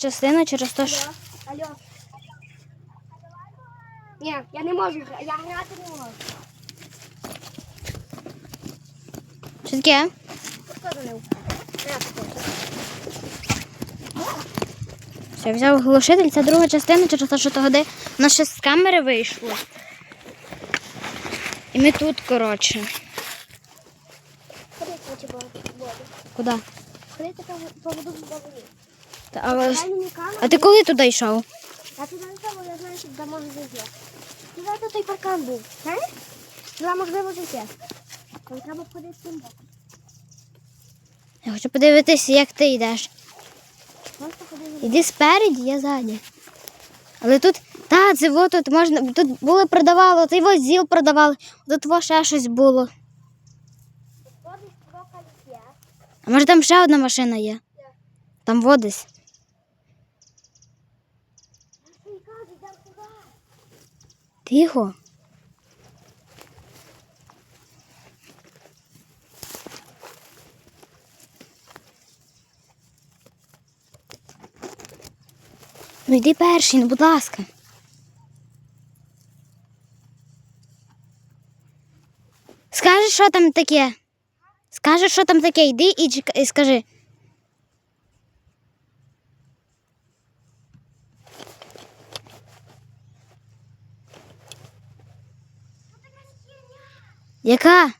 частина через те, що. Алло. Ні, я не можу, я грати не можу. Що таке? Все, взяв глушитель, це друга частина через те, що тоді у нас ще з камери вийшло. І ми тут, коротше. Хоче. Куди? Ходити там по в воді. Камеру. А ти коли туди йшов? Я туди не знаю, я знаю, що туди може зайти. Туди тут той паркан був, знаєш? Туди можливо зайти. Але треба входити цим боком. Я хочу подивитися, як ти йдеш. Іди спереді, я ззаді. Але тут, та, це во тут можна, тут були продавали, цей во зіл продавали, тут во ще щось було. А може там ще одна машина є? Там во десь. Ти кажеш, йдемо туди. Тихо. Ну йди перший, ну будь ласка. Скажи, що там таке? Скажи, що там таке, йди і, і скажи. Yaka.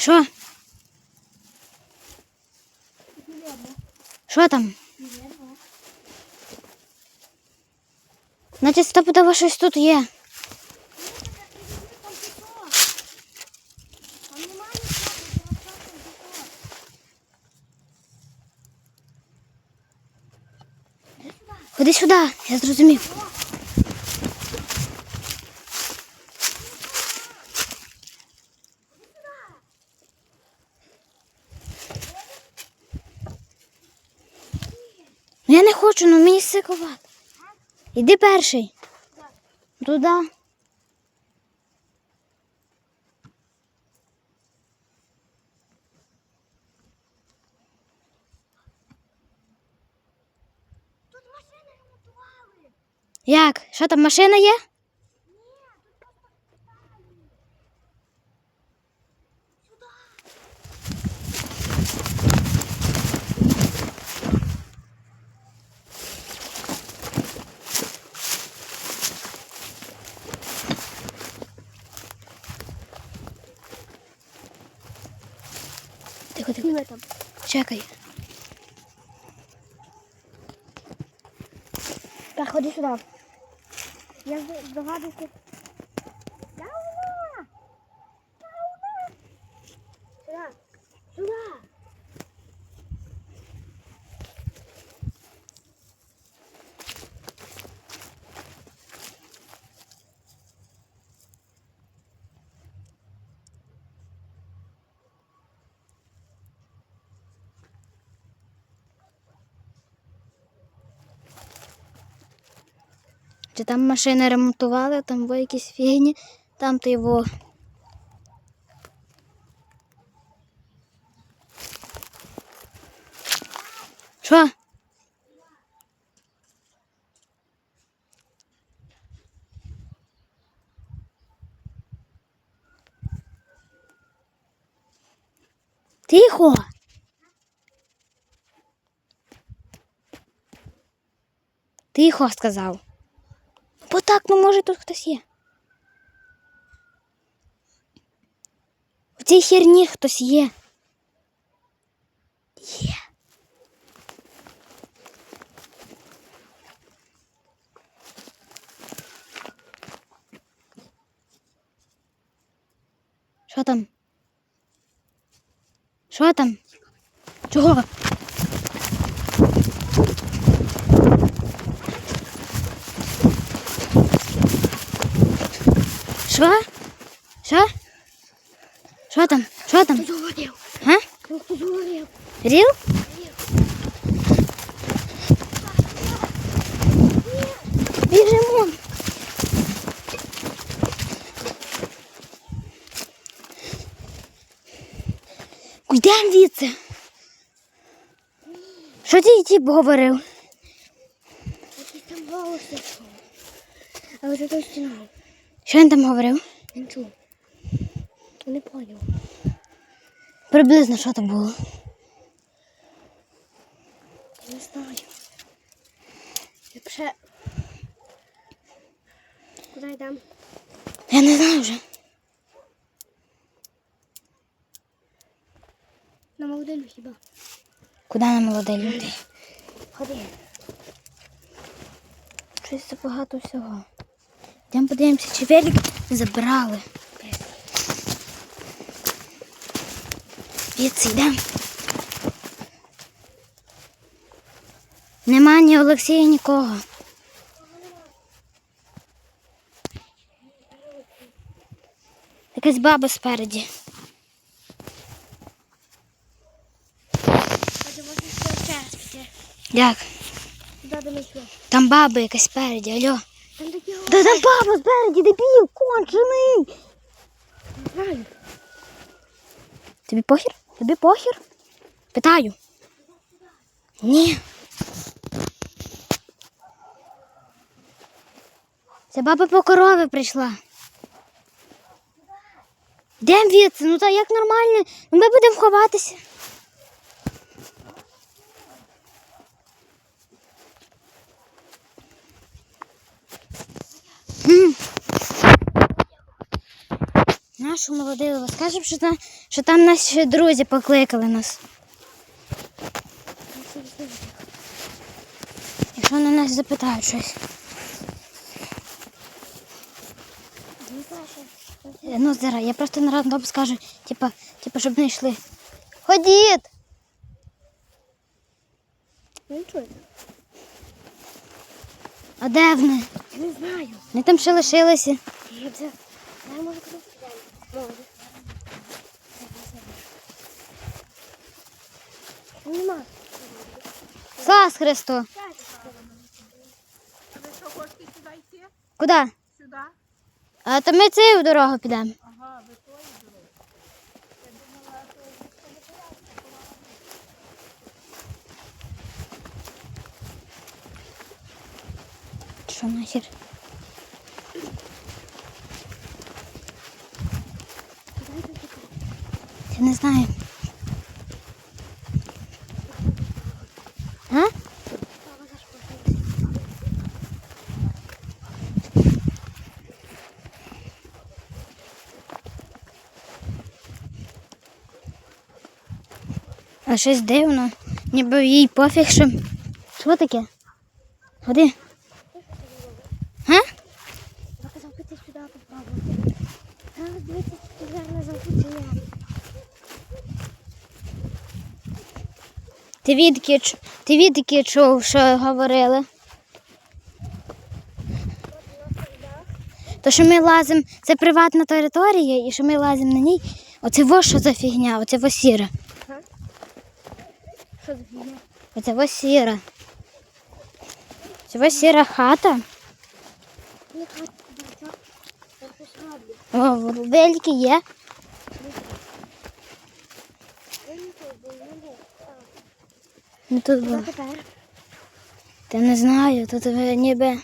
Що? Що там? Значить, стопудово щось тут є. Там немає нічого, ти Ходи сюди, я зрозумів. Я не хочу, ну мені сикувати. Іди перший. Ремонтували. Як? Що там машина є? Тихо. Там. Чекай. Так, ходи сюди. Я здогадуюся. Чи там машини ремонтували, там було якісь фігні, там то його. Що? Тихо. Тихо сказав. Бо так, ну може тут хтось є. В цій херні хтось є. Є. Що там? Що там? Чого? Ріл? Біжимо. Йдемо звідси. Що ти тіп говорив? Якийсь там голос йшов. Але той. Що він там говорив? Не чув. Не поняв. Приблизно що там було. Не знаю. Я б ще... Куди йдемо? Я не знаю вже. На молодину хіба? Куди на молоді люди? Ходи. Щось це багато всього. Йдемо подивимося, чи велик забрали. Звідси йдемо. Нема ні Олексія, нікого. Якась баба спереді. Як? Там баба якась спереді, алло. Там. Та там баба спереді, дебіл, кончений. Тобі похір? Тобі похір? Питаю. Ні. Це баба по корови прийшла. Йдемо відси, ну та як нормально. Ну ми будемо ховатися. Нашу молодилова. Скажемо, що там, що там наші друзі покликали нас. Якщо вони нас запитають щось. Не знаю, що. Е, Ну, зараз, я просто на рандом скажу, типа, типа, щоб не йшли. Ходіть! Не чую. А де вони? Я не знаю. Вони там ще лишилися. Я б за... Я можу кудись. Може. Нема. Слава Христу! Ви що, хочете сюди йти? Куди? Сюди? А то ми цією дорогу підемо. Ага, ви тою дорогою. Що нахер? Я не знаю. А щось дивно. Ніби їй пофіг, що. Що таке? Ходи. А? Я казав піти сюди дивитися, чи гарно замку Ти відки, ти відки чув, що говорили? То, що ми лазимо, це приватна територія, і що ми лазимо на ній, оце во що за фігня, оце во сіра. Оце ось сіра. Це ось сіра хата. О, великі є. Ну тут було. Та не знаю, тут ніби.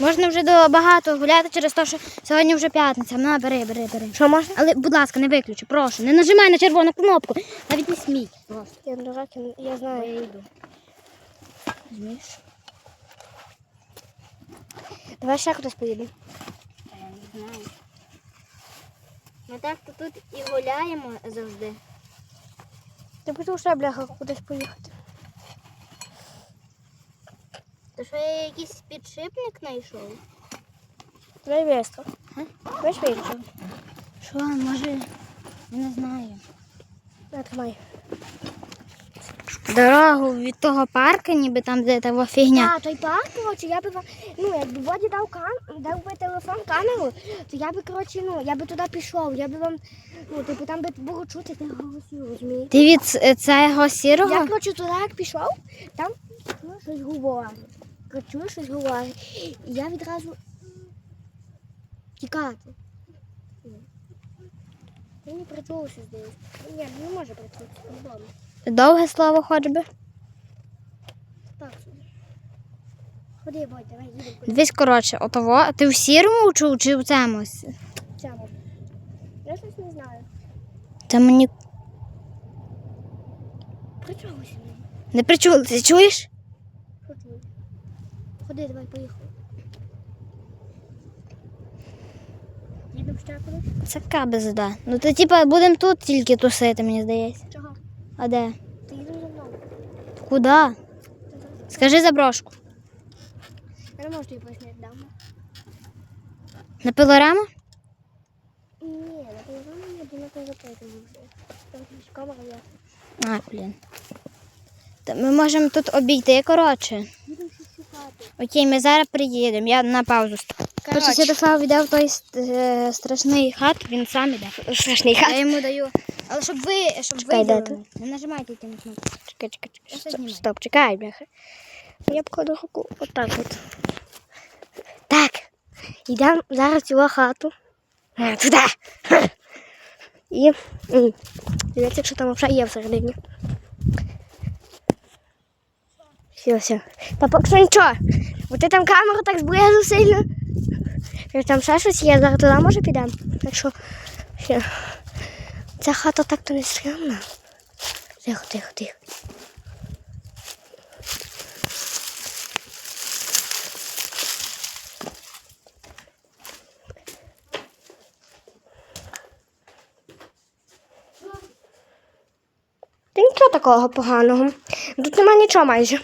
Можна вже до багато гуляти через те, що сьогодні вже п'ятниця. На, бери, бери, бери. Що можна? Але, будь ласка, не виключи, прошу. Не нажимай на червону кнопку. Навіть не смій. Просто. Я дурак, я- знаю, я йду. Розумієш? Давай ще кудись поїдемо. Я не знаю. Ми так то тут і гуляємо завжди. Ти я бляха кудись поїхати. То що я якийсь підшипник знайшов? Давай весто. Давай швидше. Що, може, я не знаю. На, тримай. дорогу від того парку, ніби там, де та фігня. А, той парк, коротше, я би вам- ну, якби Воді дав кам, дав би телефон камеру, то я би, коротше, ну, я би туди пішов, я би вам, ну, типу, там би було чути тих голосів, розумієте? Ти від с- цього сірого? Я, коротше, туди як пішов, там ну, щось говорить. Чую, щось говорить. І я відразу тікати. Мені притулося, здається. Ні, не може притулитися, по-любому. Довге слово хоч би. Так. Ходи, Водь, давай, їдемо Дивись, коротше, отого. Ти в сірому чи, чи в цьому? цьому. Я щось не знаю. Це мені Притулося мені. не причули. Ти чуєш? Ходи, давай, поїхали. Їдемо ще кудись? Це кабезда. Ну то типа будемо тут тільки тусити, мені здається. Чого? А де? Ти їдеш за мною. Куди? Скажи за брошку. Я не можу тобі пояснити, дам. На пилорама? Ні, на телефоні я думаю, що запитую. Там камера є. А, блін. Та ми можемо тут обійти, коротше. Їдемо. Окей, ми зараз приїдемо. Я на паузу. Коротше, Святослав йде той е, страшний хат, він сам іде. Страшний Я йому даю. Але щоб ви, щоб Чекай, ви де ділили. Не нажимайте ті на кнопку. Чекай, чекай, чекай. Стоп, стоп, чекай, бляха. Я покладу руку отак от. Так, йдемо зараз в цю хату. А, Туди. І м, дивіться, що там вже є всередині. Все, все. Та поки що нічого. Бо ти там камеру так зблизу сильно. Там ще щось є, зараз туди може підемо. Так що ще. Ця хата так-то не стрімна. Тихо, тихо, тихо. Та нічого такого поганого. Тут нема нічого майже.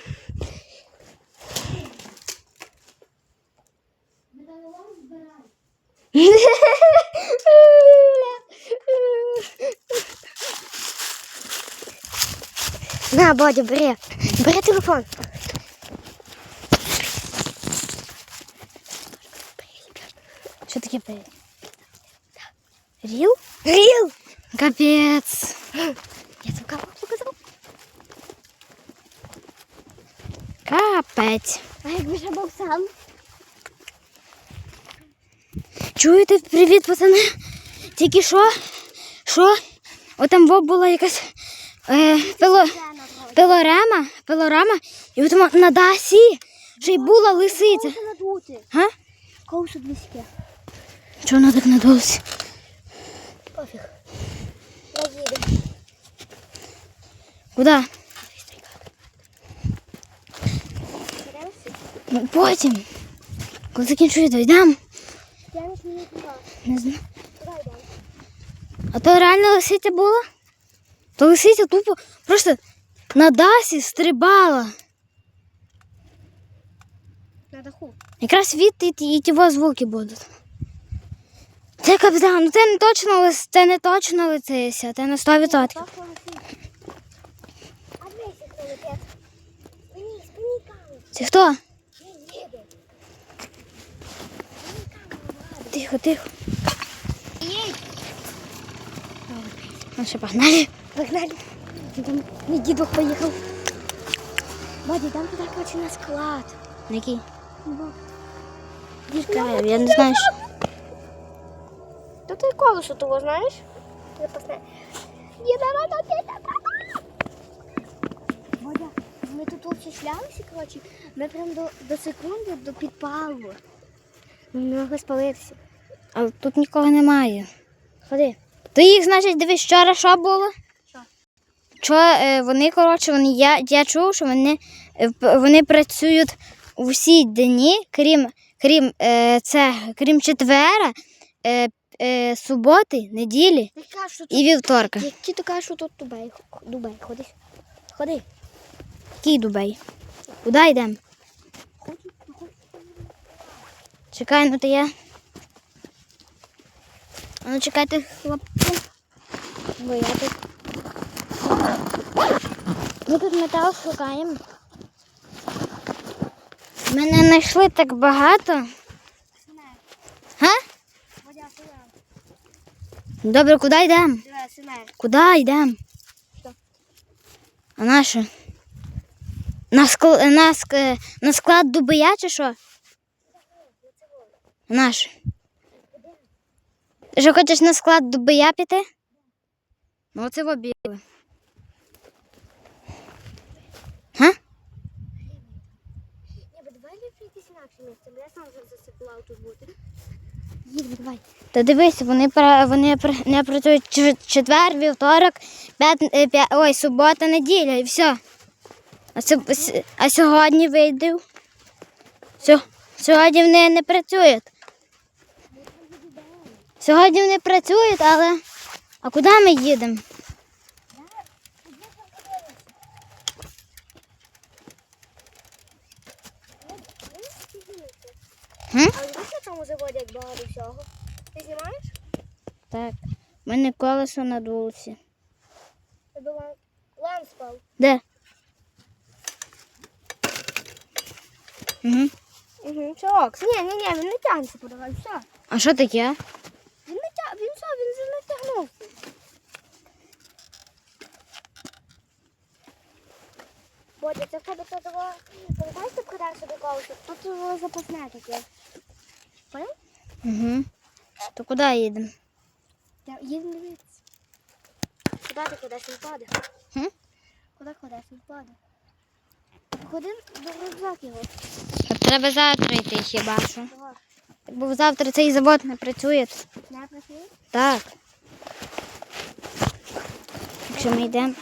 На, Бодя, бери. Бери телефон. Що таке пи? Ріл? Ріл! Капець. Я цю камеру показав. Капець. А якби ще був сам? Чуєте, привіт, пацани. Тільки що? Що? Отам во була якась е, пило, Пилорама, пилорама, і от на дасі ще й була лисиця. Га? Близьке. Чого вона так надулася? Пофіг. Я їду. Куди? Ну, Потім. Коли закінчу відео, йдемо. Я не туди. Не знаю. А то реально лисиця була? То лисиця тупо просто на дасі стрибала. На даху. Якраз від і, і ті звуки будуть. Це капітан, ну це не точно лис, це не точно лисиця, це на 100%. А дивися, хто летить. Спині, спині камеру. Це хто? Тихо, тихо. Ну що, погнали? Погнали. Там мій дідух поїхав. Баді, там туди коротше на склад. На який? Бо. Чекай, я не знаю, що. Та ти колесо того знаєш? Запасне. Діда. Бодя, ми тут всі коротше, ми прям до, до секунди до підпалу. Ми не могли спалитися. Але тут нікого немає. Ходи. То їх, значить, дивись, вчора що було? Що? Е, вони, коротше, вони, я, я чув, що вони, е, вони працюють у всі дні, крім, крім, е, це, крім четвера, суботи, неділі Ти що і вівторка. Які ти кажеш, що тут Дубай? Дубай, ходи. Ходи. Який Дубай? Куди йдемо? Чекай, ну то я. А ну чекайте, хлопці. Бо я тут. Ми тут метал шукаємо. Ми не знайшли так багато. Га? Добре, куди йдемо? Куди йдемо? А на? На, скл... на, ск... на склад дубия чи що? На що? Ти що хочеш на склад дубия піти? Ну, це біле. Га? Ні, бо давай не якесь Та дивись, вони, вони не працюють четвер, вівторок, п'ят... е, п'я- ой, субота, неділя і все. А, а сьогодні вийду. Сьо- Сьогодні вони не працюють. Сьогодні вони працюють, але. А куди ми їдемо? М? Але бачиш на цьому багато всього? Ти знімаєш? Так. У мене колесо надулося. Тебе лан, лан спав. Де? Угу. Угу, все, окс. Ні, ні, ні, він не тягнеться подавай, все. А що таке? Він не тяг, він все, він вже не тягнувся. Бодя, це в тебе то того, пам'ятаєш, ти придався до колеса? Тут воно запасне таке. Поняв? Угу. То куди їдемо? Їдемо дивитися. Куди ти кудись впаде? Хм? Куди кудись впаде? Ходи до рюкзак його. Треба завтра йти хіба що. Бо завтра цей завод не працює. Не працює? Так. Якщо ми йдемо.